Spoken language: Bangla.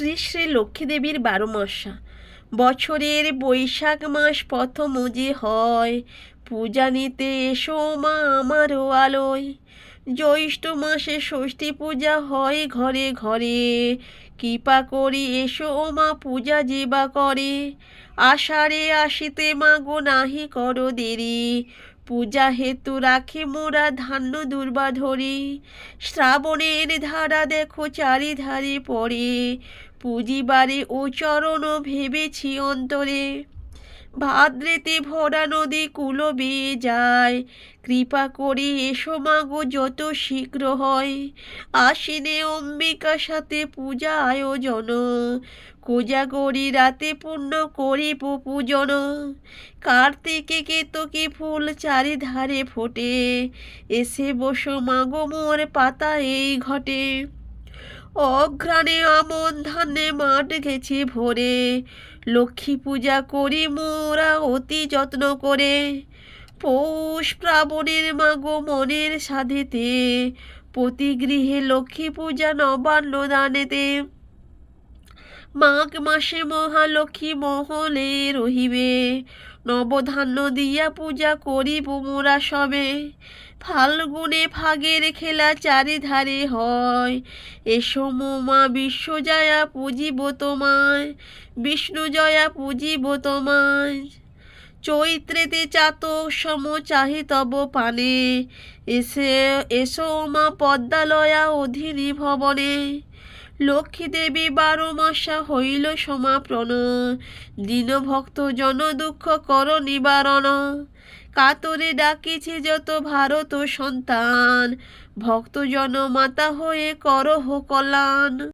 শ্রী শ্রী লক্ষ্মী দেবীর বারো মাসা বছরের বৈশাখ মাস প্রথম যে হয়, পূজা নিতে এসো মা আমারও আলোয়। জ্যৈষ্ঠ মাসে ষষ্ঠী পূজা হয় ঘরে ঘরে। কৃপা করি এসো ও মা পূজা যেবা করে। আষাঢ়ে আসিতে মাগো নাহি করো দেরি। পূজা হেতু রাখি মোরা ধান্য দুর্বা ধরি। শ্রাবণের ধারা দেখো চারিধারে পড়ে। পুঁজিবারে ও চরণ ভেবেছি অন্তরে। ভাদ্রেতে ভরা নদী কুলো বেয়ে যায়। কৃপা করে এসো মাগো যত শীঘ্র হয়। আশ্বিনে অম্বিকা সাথে পূজা আয়োজন। কোজাগরি রাতে পূর্ণ করিব পূজন। কার্তিকে কেতকী ফুল চারিধারে ফোটে। এসে বসো মাগো মোর পাতা এই ঘটে। অঘ্রাণে আমন ধানে মাঠ গেছে ভরে। লক্ষ্মী পূজা করি মোরা অতি যত্ন করে। পৌষ প্রাবণের মাগো মনের সাধেতে, প্রতি গৃহে লক্ষ্মী পূজা নবান্ন দানেতে। মাঘ মাসে মহালক্ষ্মী মহলে রহিবে। নবধান্য দিয়া পূজা করিব মোরা সবে। ফাল্গুনে ফাগের খেলা চারিধারে হয়। এসো মা বিশ্বজয়া পুজিব তোমায়, বিষ্ণু জয়া পুজিব তোমায়। চৈত্রেতে চাত সম চাহি তব পানে। এসে, এসো মা পদ্মালয়া অধীনী ভবনে। লক্ষ্মী দেবী বারো মাসা হইল সমাপ্রণ। দীনভক্ত জন দুঃখ কর নিবারণ। কাতরে ডাকিছে যত ভারত সন্তান। ভক্তজন মাতা হয়ে করহ কল্যাণ।